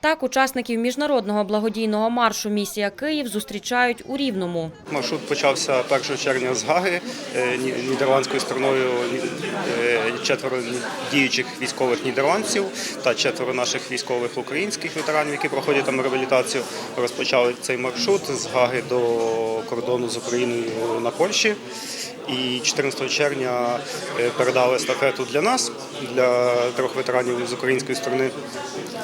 Так, учасників міжнародного благодійного маршу Місія Київ зустрічають у Рівному. Маршрут почався 1 червня з Гаги е, ні- нідерландською стороною е, четверо діючих військових нідерландців та четверо наших військових українських ветеранів, які проходять там реабілітацію. Розпочали цей маршрут з Гаги до кордону з Україною на Польщі. І 14 червня е, передали естафету для нас, для трьох ветеранів з української сторони.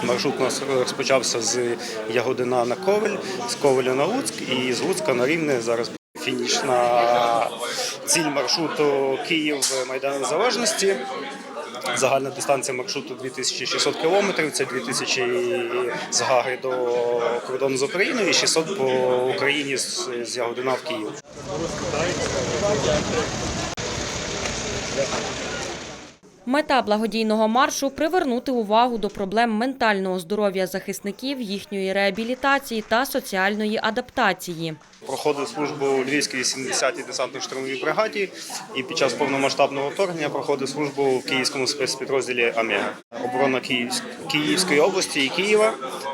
Маршрут у нас розпочався з Ягодина на Ковель, з Ковеля на Луцьк і з Луцька на Рівне. Зараз фінішна ціль маршруту Київ Майдан Незалежності. Загальна дистанція маршруту 2600 кілометрів. Це 2000 з Гаги до кордону з Україною і 600 по Україні з, Ягодина в Київ. Мета благодійного маршу привернути увагу до проблем ментального здоров'я захисників, їхньої реабілітації та соціальної адаптації. Проходив службу у Львівській 80-й десантно-штурмовій бригаді і під час повномасштабного вторгнення проходив службу в київському спецпідрозділі Омега. Оборона Київсь- Київської області і Києва.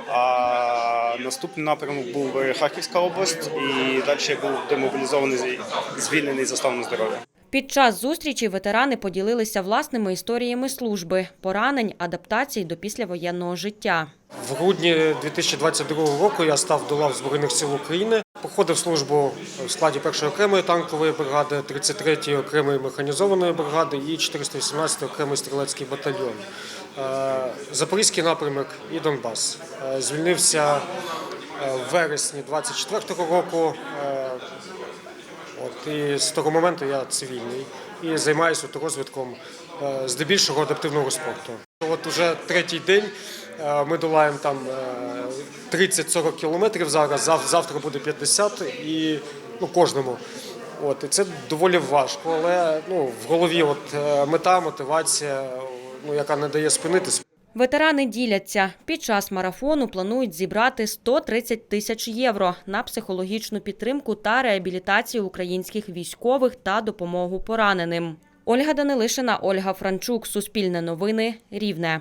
А наступний напрямок був Харківська область, і далі був демобілізований, звільнений за станом здоров'я. Під час зустрічі ветерани поділилися власними історіями служби, поранень, адаптацій до післявоєнного життя. В грудні 2022 року я став до лав Збройних сил України. Проходив службу в складі першої окремої танкової бригади, 33-ї окремої механізованої бригади і 418-ї окремий стрілецький батальйон. Е, Запорізький напрямок і Донбас. Е, Звільнився е, в вересні 24-го року. Е, От і з того моменту я цивільний і займаюся розвитком е, здебільшого адаптивного спорту. От уже третій день е, ми долаємо там е, 30-40 кілометрів зараз. Завтра буде 50 і ну кожному. От і це доволі важко, але ну в голові от е, мета, мотивація, ну яка не дає спинитись. Ветерани діляться. Під час марафону планують зібрати 130 тисяч євро на психологічну підтримку та реабілітацію українських військових та допомогу пораненим. Ольга Данилишина, Ольга Франчук, Суспільне новини, Рівне.